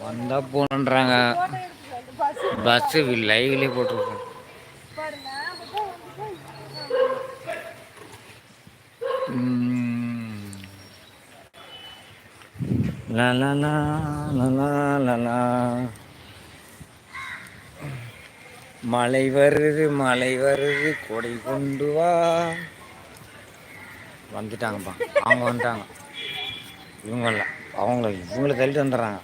வந்தா போகணுன்றாங்க. பஸ்ஸு லைவ்லயே போட்டிருக்கோம். லலலா, லலா, மழை வருது மழை வருது. கொடை கொண்டு வா. வந்துட்டாங்கப்பா. அவங்க வந்துட்டாங்க. இவங்கள அவங்கள இவங்கள தள்ளிட்டு வந்துடுறாங்க.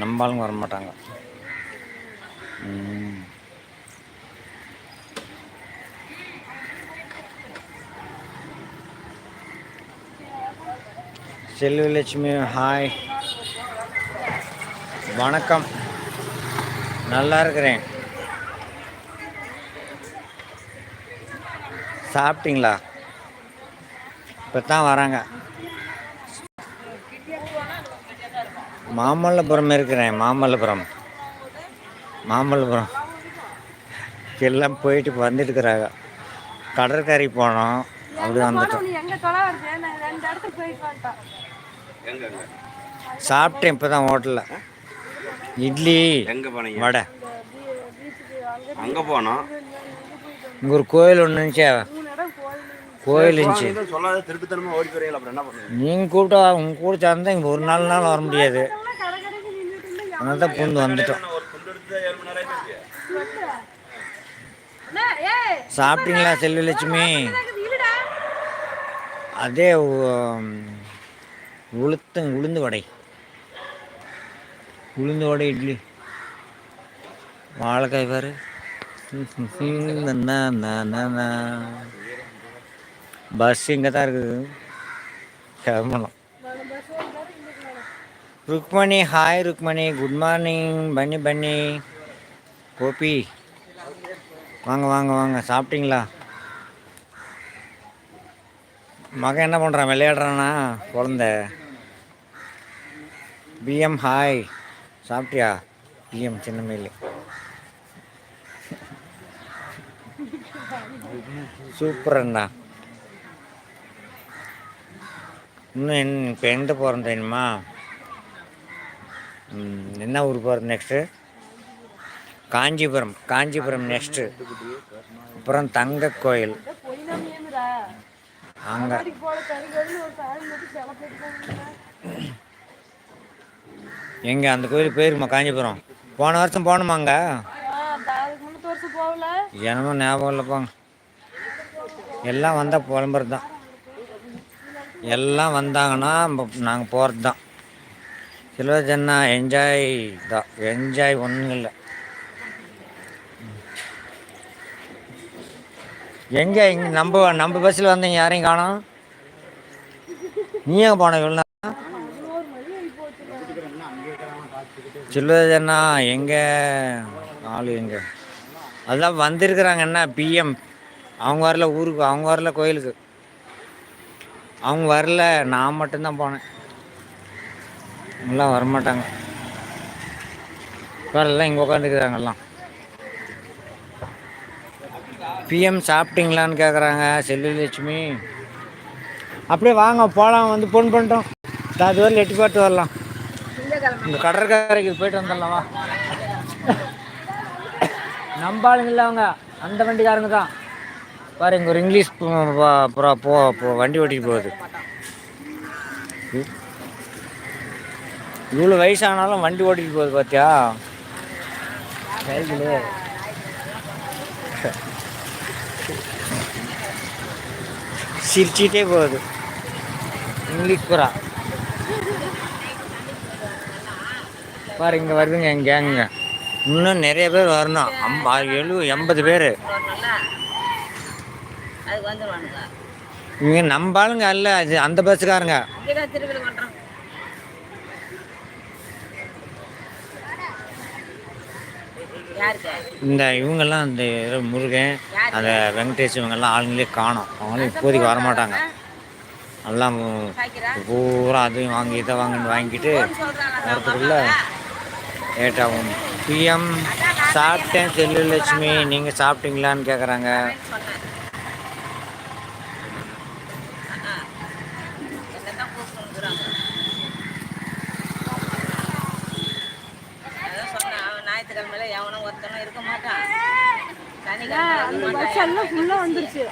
நம்பாலும் வர மாட்டாங்க ம். செல்வலட்சுமி ஹாய் வணக்கம். நல்லா இருக்கிறேன். சாப்பிட்டீங்களா? இப்போ தான் வராங்க. மாமல்லபுரம் இருக்கிறேன் மாமல்லபுரம். மாமல்லபுரம். எல்லாம் போயிட்டு வந்துட்டு இருக்கிறாங்க கடற்கரை போனோம் அப்படி வந்துட்டோம். சாப்பிட்டேன் இப்போ தான் ஹோட்டலில். இட்லி எங்க போனீங்க? வடை. அங்க போனோம். இங்கே ஒரு கோயில் ஒன்று இருந்துச்சு. கோயில் இருந்துச்சு. இதை சொல்லாத திருட்டுத்தனமா ஓடி போறீங்களா அப்புறம் என்ன பண்ணுவீங்க? நீங்கள் கூப்பிட்டா உங்க கூட சேர்ந்தா இங்கே ஒரு நாலு நாள் வர முடியாது எல்லாம் கடை கடைக்கு நின்றுட்டு இருந்தா அதனால தான் பூந்து வந்துட்டோம். சாப்பிட்டீங்களா செல்வலட்சுமி? அதே உளுத்த உளுந்து வடை. உளுந்து வடை இட்லி. வாழைக்காய் பாரு. பஸ் இங்கே தான் இருக்குது. கிளம்பணும். Rukmani hi Rukmani good morning பன்னி பன்னி கோபி. வாங்க வாங்க வாங்க சாப்பிட்டீங்களா? மகன் என்ன பண்ணுறான் விளையாடுறானா? குழந்த. பிஎம் ஹாய் சாப்பிட்டியா? பிஎம் சின்னமேலு சூப்பர் அண்ணா. இன்னும் இப்போ எங்கே போகிறோம் தெரியுமா? என்ன ஊர் போகிறது நெக்ஸ்ட்டு காஞ்சிபுரம் காஞ்சிபுரம் நெக்ஸ்ட்டு அப்புறம் தங்க கோயில். அங்கே. எங்கே? அந்த கோயிலுக்கு போயிருக்குமா காஞ்சிபுரம்? போன வருஷம் போகணுமாங்க என்னமோ ஞாபகம் இல்லைப்பாங்க எல்லாம் வந்தால் புலம்புறது தான் எல்லாம் வந்தாங்கன்னா நாங்கள் போகிறது தான் சிலோஜன்னா என்ஜாய் தான் என்ஜாய் ஒன்றும் இல்லை எங்கே இங்கே நம்ம நம்ம பஸ்ஸில் வந்தீங்க யாரையும் காணோம்? நீ எங்கே போன இவ்வளோ நேரம்? எங்கே? ஆள் எங்கே? அதெல்லாம் வந்திருக்கிறாங்க என்ன? பிஎம் அவங்க வரல ஊருக்கு அவங்க வரல கோயிலுக்கு. அவங்க வரல நான் மட்டும்தான் போனேன். எல்லாம் வரமாட்டாங்க. வேறெல்லாம் இங்கே உட்காந்துக்கிறாங்க எல்லாம் பிஎம் சாப்பிட்டீங்களான்னு கேட்குறாங்க செல்லுலட்சுமி. அப்படியே வாங்க போகலாம் வந்து ஃபோன் பண்ணிட்டோம். அது வரல எட்டி பார்த்து வரலாம். இந்த கடற்கரைக்கு போயிட்டு வந்துடலாம்? வா நம்ம ஆளுங்க அவங்க அந்த வண்டிக்காரங்க தான். பாரு இங்கே ஒரு இங்கிலீஷ் புறா போ போ- வண்டி ஓட்டிட்டு போகுது. இவ்வளோ வயசானாலும் வண்டி ஓட்டிட்டு போகுது பார்த்தியா சைக்கிளு சிரிச்சிட்டே போகுது. இங்கிலீஷ் புறா. பாரு இங்கே வருதுங்க என் கேங்குங்க இன்னும் நிறைய பேர் வரணும். அம் எழு எண்பது பேர். நம்ம ஆளுங்க அல்ல அது அந்த பஸ்ஸுக்காரங்க இந்த இவங்கெல்லாம் இந்த முருகன் அந்த வெங்கடேஷ் இவங்கெல்லாம் ஆளுங்களே காணும். அவங்களும் இப்போதைக்கு வரமாட்டாங்க. எல்லாம் பூரா அதையும் வாங்கி இதை வாங்கின்னு வாங்கிட்டு வரதுக்குள்ள லேட் ஆகும் பிஎம் சாப்பிட்டேன் செல்லுலட்சுமி நீங்கள் சாப்பிட்டீங்களான்னு கேட்குறாங்க ஃபுல்லா வந்துருச்சு.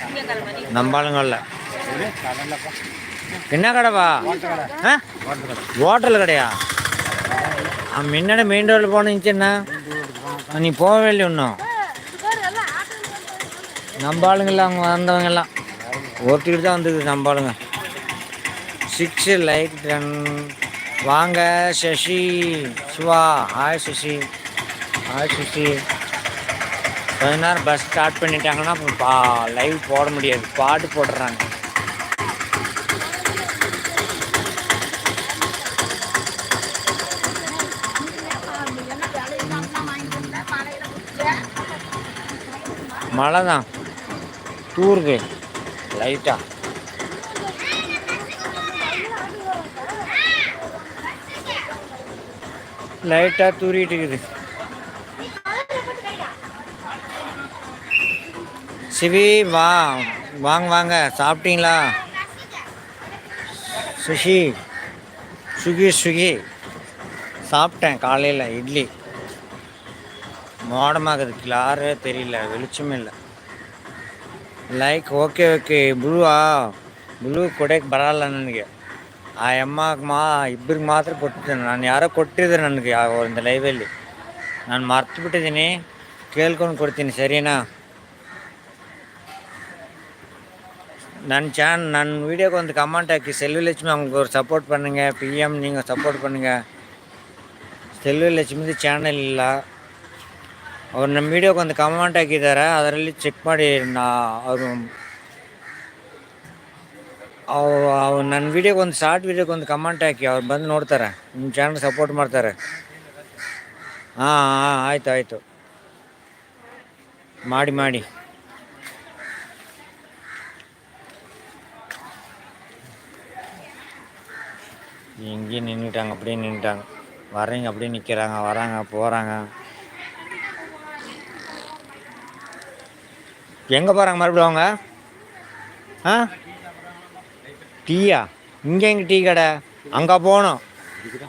திங்கக்கிழமை நீ நம்பாளுங்கல்ல என்ன கடைப்பா? ஆ? ஹோட்டல் கடையா? முன்னாடி மெயின் ரோடில் போனுச்சுண்ணா நீ போகவே இல்லை இன்னும். நம்ம ஆளுங்கெல்லாம் அவங்க வந்தவங்க எல்லாம். ஓட்டிக்கிட்டு தான் வந்தது நம்ம ஆளுங்க. சிக்ஸு லைக் டன் வாங்க சசி. சிவா ஹாய் சசி. ஆச்சு கொஞ்ச நேரம் பஸ் ஸ்டார்ட் பண்ணிட்டாங்கன்னா அப்புறம் பா லைவ் போட முடியாது. பாட்டு போடுறாங்க மழை தான் தூருது லைட்டா லைட்டாக தூரிட்டு இருக்குது. சிவி வா வாங்க வாங்க சாப்பிட்டீங்களா சுஷி சுகி சுகி சாப்பிட்டேன் காலையில் இட்லி மோடமாகுது கிளாரே தெரியல வெளிச்சமே இல்லை ಲೈಕ್ ಓಕೆ ಓಕೆ ಬ್ಲೂವಾ ಬ್ಲೂ ಕೊಡೋಕೆ ಬರಲ್ಲ ನನಗೆ ಆ ಅಮ್ಮಗೆ ಮಾ ಇಬ್ಬರಿಗೆ ಮಾತ್ರ ಕೊಟ್ಟಿದ್ದೇನೆ ನಾನು ಯಾರೋ ಕೊಟ್ಟಿದ್ರು ನನಗೆ ಯಾವ ಒಂದು ಲೈವಲ್ಲಿ ನಾನು ಮರ್ತು ಬಿಟ್ಟಿದ್ದೀನಿ ಕೇಳ್ಕೊಂಡು ಕೊಡ್ತೀನಿ ಸರಿನಾ ನನ್ನ சேனல் ನನ್ನ வீடியோக்கு வந்து கமெண்ட் ஆக்கி செல்வலட்சுமி அவங்க ஒரு சப்போர்ட் பண்ணுங்கள் பிஎம் நீங்கள் சப்போர்ட் பண்ணுங்கள் ಸೆಲ್ವಲಕ್ಷ್ಮಿದು ಚಾನಲ್ ಇಲ್ಲ ಅವ್ರು ನಮ್ಮ ವಿಡಿಯೋಗೆ ಒಂದು ಕಮೆಂಟ್ ಹಾಕಿದ್ದಾರೆ ಅದರಲ್ಲಿ ಚೆಕ್ ಮಾಡಿ ನಾ ಅವರು ಅವು ಅವು ನನ್ನ ವಿಡಿಯೋಗೆ ಒಂದು ಶಾರ್ಟ್ ವಿಡಿಯೋಗೆ ಒಂದು ಕಮೆಂಟ್ ಹಾಕಿ ಅವ್ರು ಬಂದು ನೋಡ್ತಾರೆ ನಿಮ್ಮ ಚಾನಲ್ ಸಪೋರ್ಟ್ ಮಾಡ್ತಾರೆ ಹಾಂ ಹಾಂ ಆಯಿತು ಆಯಿತು ಮಾಡಿ ಮಾಡಿ எங்கேயும் நின்றுட்டாங்க அப்படியே நின்றுட்டாங்க வர்றவங்க அப்படியே நிற்கிறாங்க வராங்க போகிறாங்க எங்கே போகிறாங்க மறுபடியும் அவங்க? ஆ? டீயா? இங்கே எங்கே டீ கடை? அங்கே போகணும்.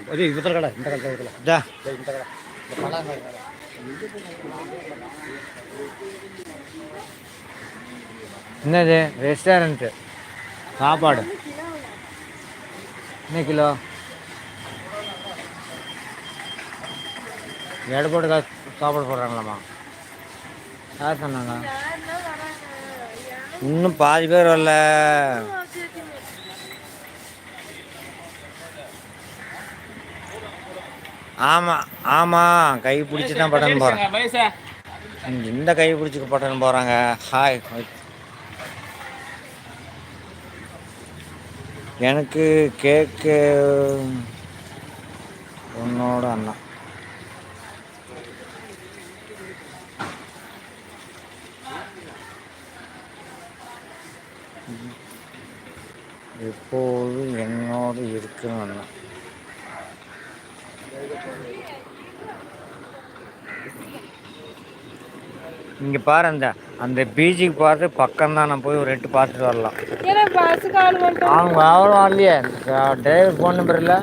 கடை இந்த கடை இந்த கடை. என்னது? ரெஸ்டாரண்ட்டு. சாப்பாடு. என்ன கிலோ? எடை போட்டு காசு சாப்பாடு போடுறாங்களாம்மா. யார் சொன்னாங்க? இன்னும் பாதி பேர் வரல. ஆமாம் ஆமாம் கை பிடிச்சி தான் பட்டன் போகிறேன் இந்த கை பிடிச்சி பட்டன் போகிறாங்க ஹாய் எனக்கு கேக்கு உன்னோட அண்ணா. எப்போது என்னோடு இருக்கிற அண்ணா. இங்கே பாரு அந்த அந்த பீச்சுக்கு பார்த்து பக்கம் தான் நான் போய் ஒரு எட்டு பார்த்துட்டு வரலாம். அவங்க அவரும் வரலையே. டிரைவர் ஃபோன் நம்பர் இல்லை.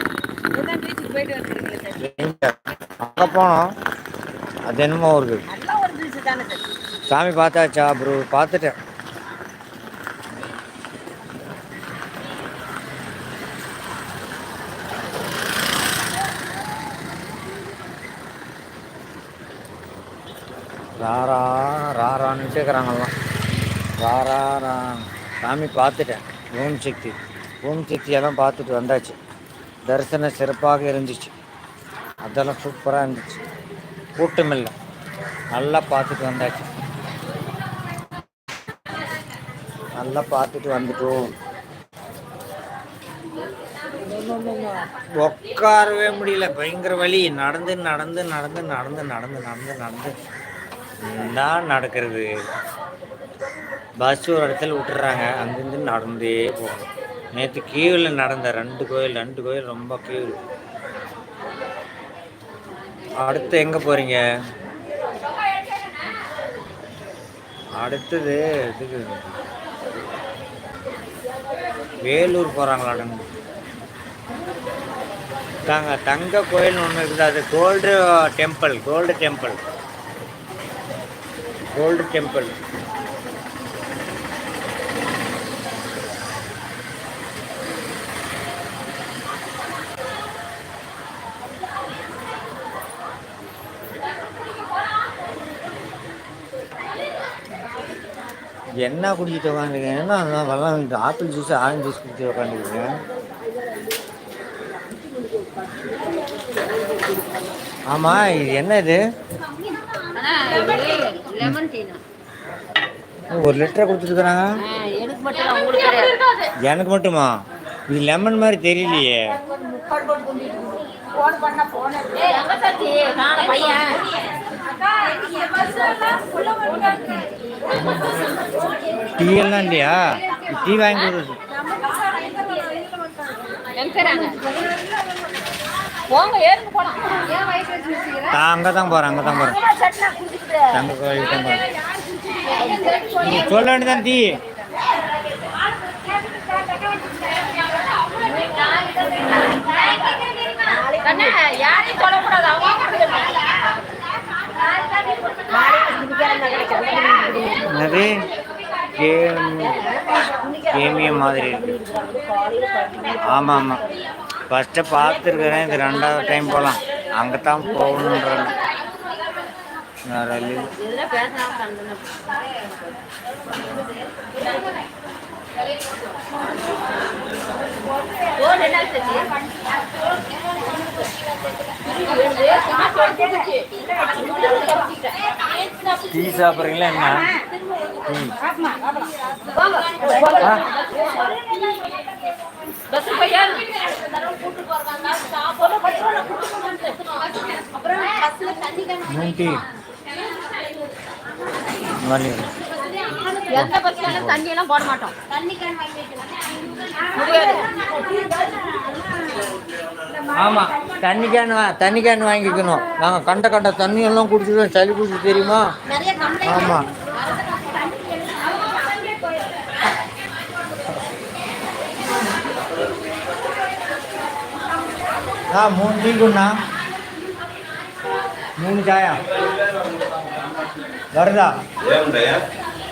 அங்கே போனோம். அது என்னமோ ஒரு சாமி பார்த்தாச்சா ப்ரோ பார்த்துட்டேன். ராரா இருக்கிறாங்களாம் கேட்குறாங்கல்லாம் சாமி பார்த்துட்டேன். ஓம் சக்தி. ஓம் சக்தியெல்லாம் பார்த்துட்டு வந்தாச்சு. தரிசனம் சிறப்பாக இருந்துச்சு. அதெல்லாம் சூப்பராக இருந்துச்சு. கூட்டம் இல்லை. நல்லா பார்த்துட்டு வந்தாச்சு. நல்லா பார்த்துட்டு வந்துட்டோம். உட்காரவே முடியல. பயங்கர வழி நடந்து நடந்து நடந்து நடந்து நடந்து நடந்து நடந்து. தான் நடக்கிறது. பஸ் ஒரு இடத்துல விட்டுறாங்க. அங்கேருந்து நடந்தே போகணும். நேற்று கீவில் நடந்த ரெண்டு கோயில் ரெண்டு கோயில் ரொம்ப கீழ் அடுத்து எங்கே போகிறீங்க அடுத்தது இதுக்கு வேலூர் போகிறாங்களாடங்க தாங்க தங்க கோயில்னு ஒன்று இருக்குது. அது gold temple gold temple gold temple என்ன குடிச்சிட்டு உட்காந்துருக்கேன் என்ன வெள்ளம் ஆப்பிள் ஜூஸ் ஆரஞ்சு ஜூஸ் குடிச்சிட்டு உட்காந்துருக்கேன் ஆமாம் இது என்ன இது லெமன் டீ ஒரு லிட்டரை கொடுத்துருக்குறாங்க எனக்கு மட்டும் உங்களுக்கு எனக்கு மட்டுமா? இது லெமன் மாதிரி தெரியலையே. டீ எல்லாம் இல்லையா? டீ வாங்கி கொடு எங்க தராங்க போங்க ஏறுங்க போலாம். நான் அங்கே தான் போகிறேன் அங்கே தான் போகிறேன் தங்க கோயிலுக்கு தான் போகிறேன் நீ சொல்ல வேண்டியதான் டீ கண்ணே யாரையும் சொல்லக்கூடாது. என்னது? கேம் கேமியம் மாதிரி இருக்கு. ஆமாம் ஆமாம் ஃபஸ்ட்டு பார்த்துருக்குறேன். இது ரெண்டாவது டைம் போகலாம் அங்கே தான் போகணுன்றாங்க வேற டீ சாப்பிட்றீங்களா என்ன? டீ. எந்த பஸ்ஸாலும் தண்ணி எல்லாம் போட மாட்டோம். ஆமாம் தண்ணி கேன் வா தண்ணி கேன் வாங்கிக்கணும். நாங்கள் கண்ட கண்ட தண்ணி எல்லாம் குடிச்சிடுவோம் சளி குடிச்சு தெரியுமா? ஆமாம் ஆ மூணு டீ குண்ணா மூணு சாயா. வருதா?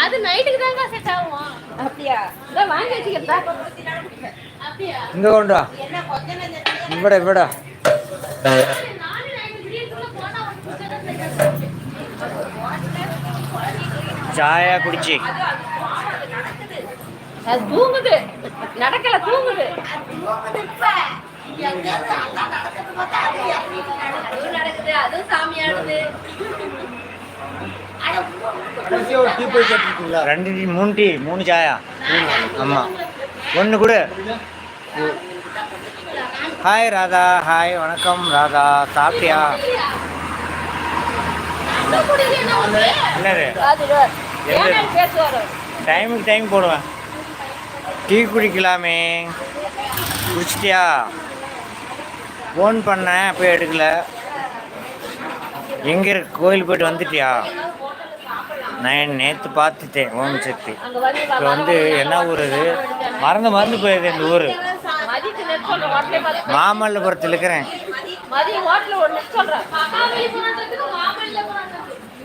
அது நைட்டுக்கு தாங்க செட் ஆகும். அப்படியா? இதை வாங்கி வச்சுக்கிறதா அப்படியா? இங்கே கொண்டு. set ஆகும். சாய குடிச்சு. அது தூங்குது. நடக்கல தூங்குது. அதுவும் நடக்குது கேட்டுருக்கீங்களா ரெண்டு டீ மூணு டீ மூணு சாயா. ஆமாம் ஒன்று கொடு. ஹாய் ராதா. ஹாய் வணக்கம் ராதா. சாப்பிட்டியா? என்னது? டைமுக்கு டைம் போடுவேன். டீ குடிக்கலாமே. குடிச்சிட்டியா? ஃபோன் பண்ணேன் போய் எடுக்கல. எங்கே இருக்கு? கோயில் போயிட்டு வந்துட்டியா? நான் நேற்று பார்த்துட்டேன் ஓம் சக்தி. இப்போ வந்து என்ன ஊர் இது மறந்து மறந்து போயிடுது இந்த ஊர். மாமல்லபுரத்தில் இருக்கிறேன். மதியம் ஹோட்டல் ஒரு நெட் சொல்றேன்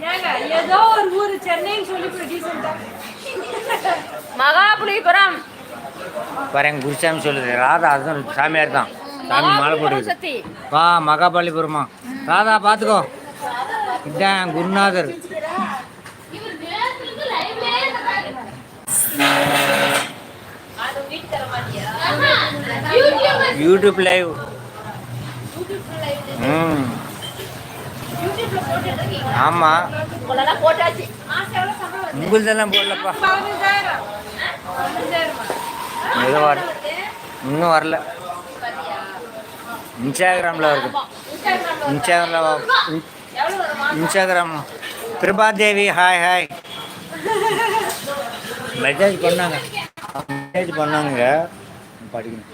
ஏங்க ஏதோ ஒரு ஊர் சென்னைன்னு சொல்லி போய் டீசெண்டா மகாபலிபுரம். பாருங்க குருசாமி சொல்லுது ராதா அதுதான் சாமியார் தான். சாமி மாலை சக்தி. வா மகாபலிபுரமா. ராதா பார்த்துக்கோ இதான் குருநாதர். YouTube live. ம். ஆமா. உங்களுதெல்லாம் போடலப்பா. ஏதோ வர இன்னும் வரல. இன்ஸ்டாகிராமில் இருக்கு. இன்ஸ்டாகிராமில் Instagram Prabha Devi hi hi. Message பண்ணாங்க. மேரேஜ் பண்ணாங்க. படிக்கணும்.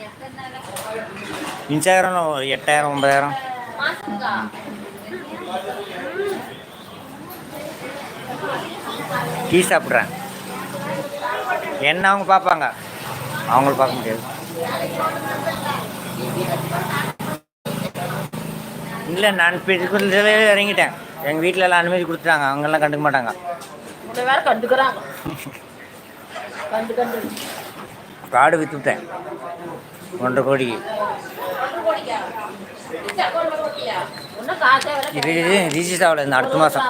இன்ஸ்டாகிராமில் ஒரு எட்டாயிரம் ஒன்பதாயிரம். டீ சாப்பிட்றேன். என்ன அவங்க பார்ப்பாங்க? அவங்கள பார்க்க முடியாது. இல்லை நான் இதுக்குள்ளே இறங்கிட்டேன். எங்கள் வீட்டில் எல்லாம் அனுமதி கொடுத்துட்டாங்க. அவங்கெல்லாம் கண்டுக்க மாட்டாங்க. கண்டுக்கிறாங்க. காடு விற்றுட்டேன் ஒன்றரை கோடிக்கு இது ரிஜிஸ்டர் ஆகல இந்த அடுத்த மாதம்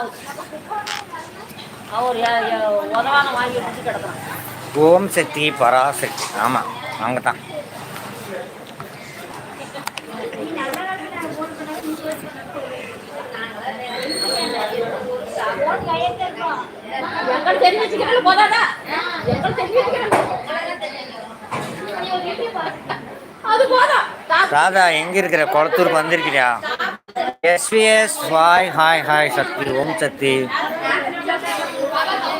ஓம் சக்தி பராசக்தி ஆமாம் அவங்க தான் தெரிஞ்சு வச்சுக்கிறேன் ராதா எங்கே இருக்கிற? குளத்தூருக்கு வந்திருக்கிறியா? SVS hi hi hi Sakthi Om Sakthi.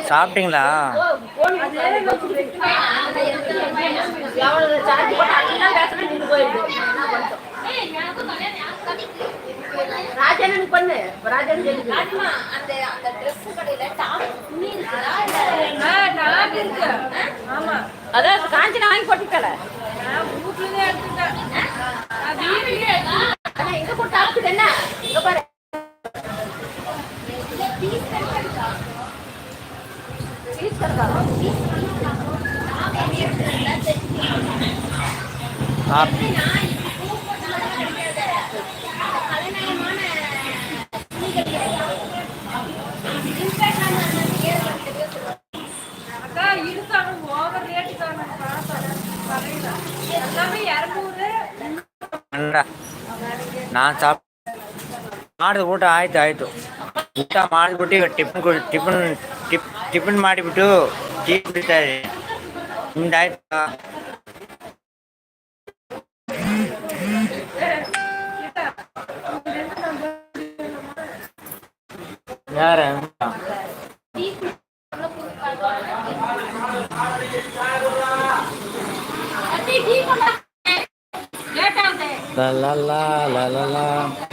சாப்பிட்டீங்களா? பண்ணு. ராஜன் சொல்லி அந்த அந்த ட்ரெஸ் கடையில டாப் துணி இருக்குதா ஆமா அதான் காஞ்சி வாங்கி போட்டுக்கல ஆனா ಊಟ ಆಯ್ತು ಆಯ್ತು. ಊಟ ಮಾಡಿಬಿಟ್ಟು ಈಗ ಟಿಫಿನ್ ಟಿಫಿನ್ ಟಿಫಿನ್ ಮಾಡಿಬಿಟ್ಟು ಟೀ ಕುಡಿತಾ ಇದ್ದೀನಿ. ನಿಮ್ದು ಆಯ್ತಾ? ಯಾರ? ಲ.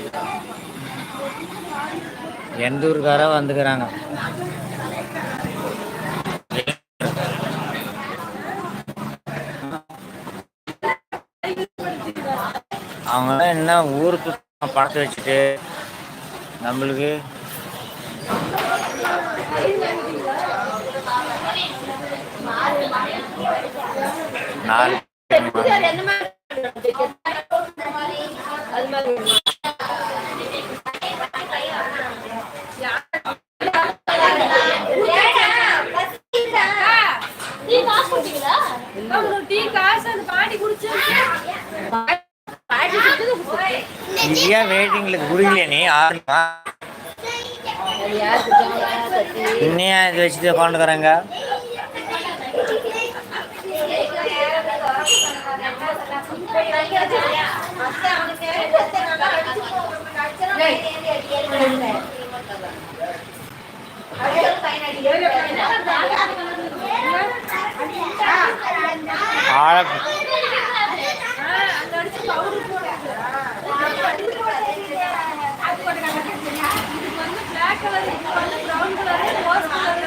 எந்த ஊருக்கார வந்துக்கிறாங்க. அவங்க என்ன ஊருக்கு படத்தை வச்சுட்டு நம்மளுக்கு? நாலு கொடுத்தது. வெயிட்டிங்கில் வெயிட்டிங்ல நீ ஆறுமா அது இன்னையா இது வச்சுட்டு உட்காந்துக்கிறாங்க ஆழ அந்த அடிச்சு பவுடர் போடுறது இதுக்கு வந்து பிளாக் கலர் இதுக்கு வந்து ப்ரௌன் கலர் ரோஸ் கலர்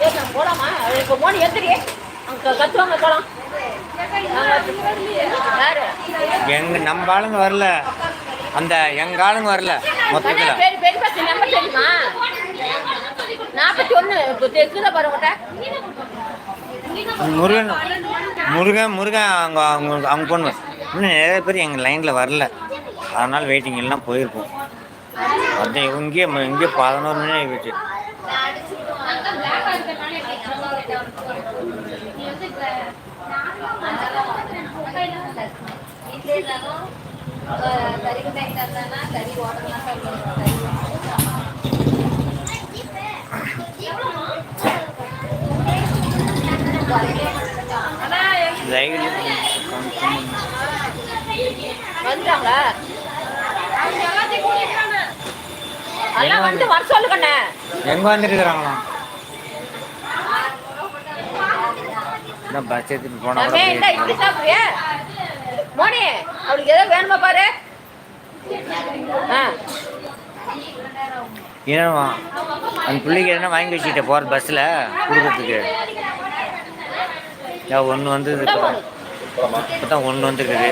ஏய், நான் போலாமா இப்போ மோனி எந்திரி அங்க கத்துவாங்க போலாம் யாரு எங்க நம்ம ஆளுங்க வரல. அந்த எங்க ஆளுங்க வரல. மொத்தத்துல. நம்பர் தெரியுமா? நாற்பத்தி ஒன்று முருகன். முருகன் முருகன் அவங்க அவங்க அவங்க பொண்ணு. இன்னும் நிறைய பேர் எங்கள் லைனில் வரல. அதனால் வெயிட்டிங் எல்லாம் போயிருப்போம் அதான் இங்கே இங்கே பதினோரு மணி ஆகிடுச்சு ரயில் வந்துட்டாங்களா அதெல்லாம் வந்து வர சொல்லு கண்ணே. எங்கே வந்துருக்குறாங்களாம் என்ன பஸ் எடுத்துட்டு போனா இப்படி சாப்பிடுறியா? மோனி அவளுக்கு ஏதோ வேணுமா பாரு? என்னவா அந்த பிள்ளைக்கு என்ன வாங்கி வச்சுக்கிட்ட போகிற பஸ்ஸில் கொடுக்கறதுக்கு? ஒன்று வந்து இப்போ? தான் ஒன்று வந்துருக்குது.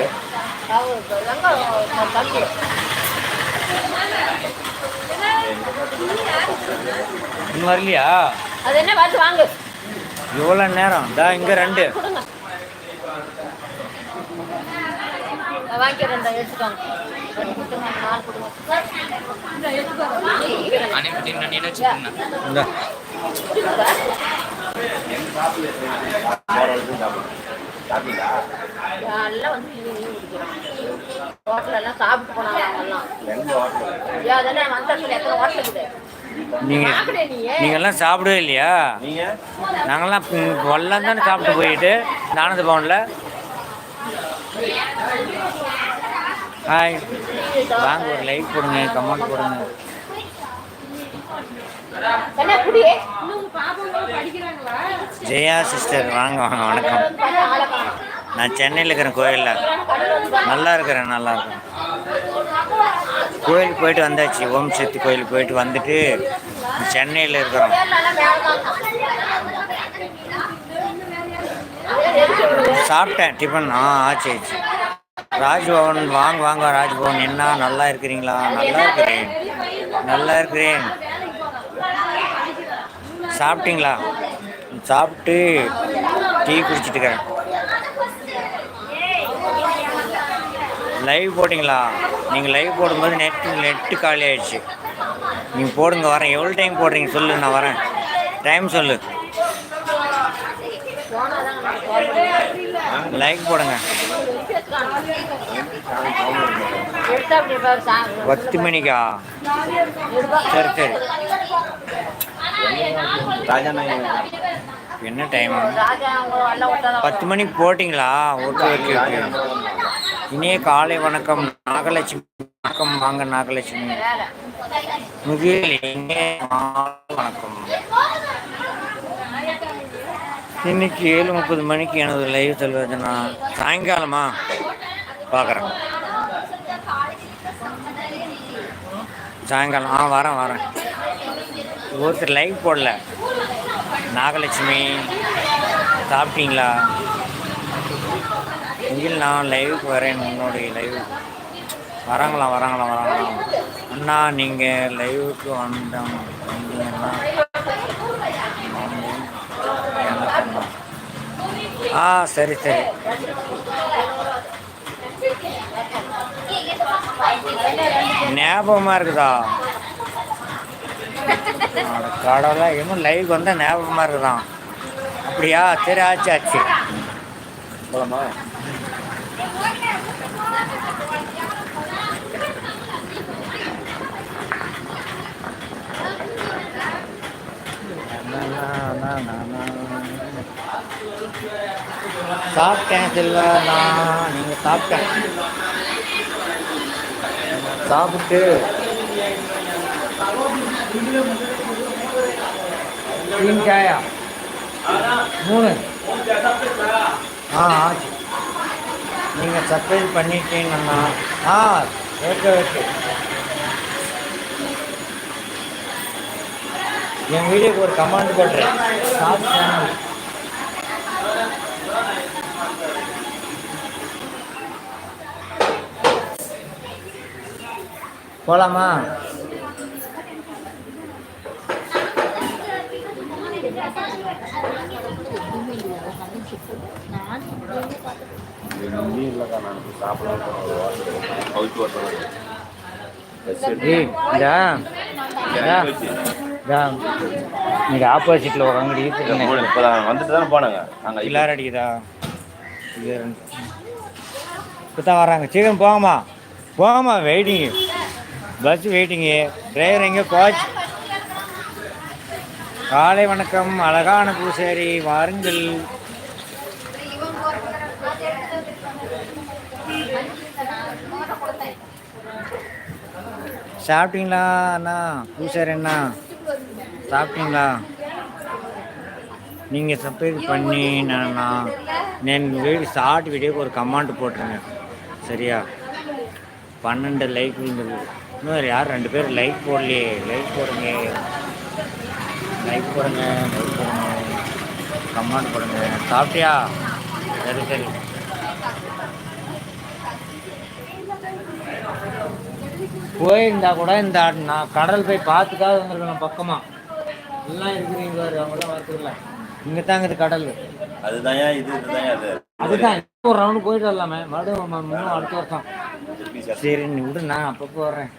இன்னும் வரலையா? அது என்ன பார்த்து வாங்கு எவ்வளோ நேரம். இதா இங்கே ரெண்டு. கொடுங்க நான் எல்லாம் வந்து சாப்பிட்டு போனாங்க அவங்கெல்லாம் அதெல்லாம் எத்தனை ஹோட்டல் இருக்குது நீங்கள் சாப்பிடு சாப்பிடவே இல்லையா? நீங்க நாங்கள்லாம் வெள்ளம் தானே சாப்பிட்டு போயிட்டு தானந்த பவனில். ஹாய் வாங்க ஒரு லைக் போடுங்க கமெண்ட் போடுங்க. ஜெயா சிஸ்டர் வாங்க வாங்க வணக்கம். நான் சென்னையில் இருக்கிறேன் கோயிலில். நல்லா இருக்கிறேன் நல்லா இருக்கேன் கோயிலுக்கு போயிட்டு வந்தாச்சு. ஓம் சக்தி கோயிலுக்கு போயிட்டு வந்துட்டு சென்னையில் இருக்கிறோம். சாப்பிட்டேன் டிஃபன் ஆ ஆச்சு ஆச்சு. ராஜ்பவன் வாங்க வாங்க ராஜ்பவன். என்ன நல்லா இருக்கிறீங்களா? நல்லா இருக்கிறேன். நல்லா இருக்கிறேன். சாப்பிட்டீங்களா? சாப்பிட்டு டீ குடிச்சிட்டு இருக்கிறேன் லைவ் போட்டிங்களா? நீங்கள் லைவ் போடும்போது நெட்டு நெட்டு காலி ஆயிடுச்சு. நீங்கள் போடுங்க வரேன். எவ்வளோ டைம் போடுறீங்க சொல்லு நான் வரேன். டைம் சொல்லு. லைக் போடுங்க. பத்து மணிக்கா? சரி சரி. ராஜா என்ன டைம் பத்து மணிக்கு போட்டிங்களா? Okay okay okay. இனிய காலை வணக்கம். நாகலட்சுமி வணக்கம். வாங்க நாகலட்சுமி. முகில் இனிய மாலை வணக்கம். இன்னைக்கு ஏழு முப்பது மணிக்கு எனது லைவ் செல்வதுன்னா? சாயங்காலமா? பார்க்குறேன் சாயங்காலம் ஆ வரேன் வரேன். ஒருத்தர் லைவ் போடல. நாகலட்சுமி சாப்பிட்டீங்களா? இங்கில் நான் லைவுக்கு வரேன் உன்னுடைய லைவ். வராங்களாம் வராங்களாம் வராங்களாம் அண்ணா நீங்கள் லைவுக்கு வந்தோம். வந்தீங்கன்னா ஆ சரி சரி. ஞாபகமாக இருக்குதா? கடவுளாக இன்னும் லைவ் வந்தால் ஞாபகமாக இருக்குதான் அப்படியா? சரி ஆச்சு ஆச்சு. போலாமா? சாப்பிட்டேன் செல்வா நான் நீங்கள் சாப்பிட்டேன். சாப்பிட்டு தீன் சாயா மூணு ஆ ஆச்சு நீங்கள் சர்ப்ரைஸ் பண்ணிட்டீங்கன்னா ஆ ஓகே ஓகே என் வீடியோக்கு ஒரு கமெண்ட் போடுறேன் சாப்பிட்டேன் போலாமா நீ இல்லைக்கா நான் சாப்பிடலாம் கவுச்சு வரணும் ஏய் இதா இதா இதா இங்கே ஆப்போசிட்டில் ஒரு அங்கடி இப்போ தான் வந்துட்டு தானே போனாங்க. நாங்கள் எல்லாரும் அடிக்குதா? இது இப்போ தான் வராங்க. சீக்கிரம் போங்கம்மா. போங்கம்மா வெயிட்டிங்கு பஸ் வெயிட்டிங்கு டிரைவர் எங்கே கோச் காலை வணக்கம். அழகான பூசாரி வாருங்கள். சாப்பிட்டீங்களா அண்ணா? பூசார் அண்ணா சாப்பிட்டீங்களா? நீங்கள் சப்ஸ்கிரைப் பண்ணி நான் வீடு ஷார்ட் வீடியோக்கு ஒரு கமெண்ட் போட்டுருங்க. சரியா? பன்னெண்டு லைக் விழுந்தது இன்னும் யார் ரெண்டு பேர் லைக் போடலையே. லைக் போடுங்க. லைக் போடுங்க. லைக் போடுங்க. கமெண்ட் போடுங்க. சாப்பிட்டியா? சரி சரி. போயிருந்தா கூட இந்த நான் கடல் போய் பார்த்துக்காத வந்திருக்கணும் பக்கமா. எல்லாம் இருக்கிறீங்க பாரு அவங்களாம் வரத்துல இங்கே தான் இருக்குது கடல். அதுதான் இது இதுதான் அதுதான் ஒரு ரவுண்டு போயிட்டு வரலாமே. மறுபடியும் ம- இன்னும் அடுத்த வருஷம். சார். நீ விடு நான் அப்பப்போ வர்றேன்.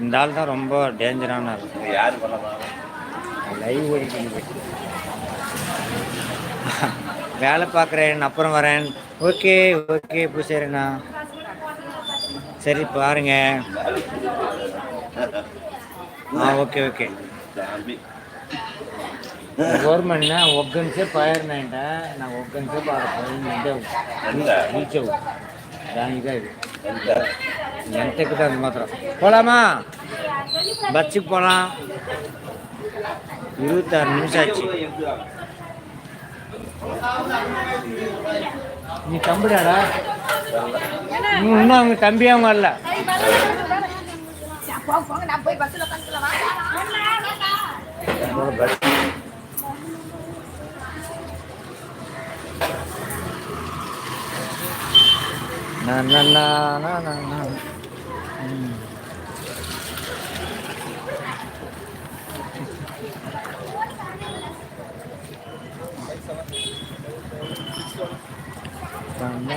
இந்த ஆள் தான் ரொம்ப டேஞ்சரான ஆள். யாரு பண்ணமா லைவ் ஓடிட்டு வேலை பார்க்குறேன் அப்புறம் வரேன். ஓகே ஓகே பூசாரிண்ணா சரி பாருங்க ஆ ఓకే ఓకే தம்பி గవర్నమెంట్ ఒక గంట సేపు ఆడినాయంట నాకు ఒక గంట సేపు ఆడ పోయిందంటే రీచ్ అవ్వు దానిగా ఇది எந்த ఎంత ఎక్కుతుంది మాత్రం పోలామా பஸ்ஸுக்கு போகலாம் இருபத்தாறு நிமிஷம் ஆச்சு நீ தம்பிடாடா இன்னும் அவங்க தம்பி அவங்க வரல போங்க போங்க. நான் போய் Na.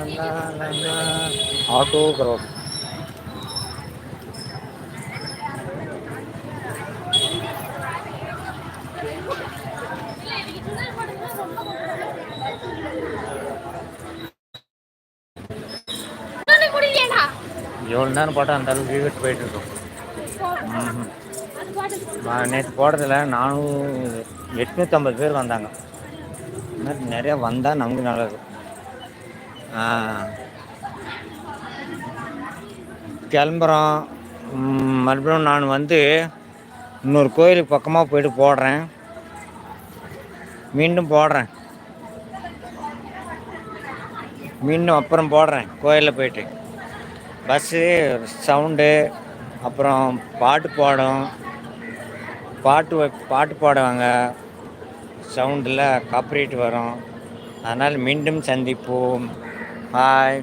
Autograph. எவ்வளோ நேரம் போட்டால் அந்த அளவுக்கு வியூவர்ஸ் போயிட்டு இருக்கோம். நான் நேற்று போடுறதில்ல நானும் எட்நூற்றம்பது பேர் வந்தாங்க இந்த மாதிரி நிறையா வந்தால் நமக்கு நல்லது கிளம்புறோம். மறுபடியும் நான் வந்து இன்னொரு கோயிலுக்கு பக்கமாக போயிட்டு போடுறேன். மீண்டும் போடுறேன். மீண்டும் அப்புறம் போடுறேன் கோயிலில் போயிட்டு. பஸ்ஸு சவுண்டு அப்புறம் பாட்டு பாடும். பாட்டு வ- பாட்டு பாடுவாங்க. சவுண்டில் காப்பரேட் வரும். அதனால் மீண்டும் சந்திப்போம். பாய்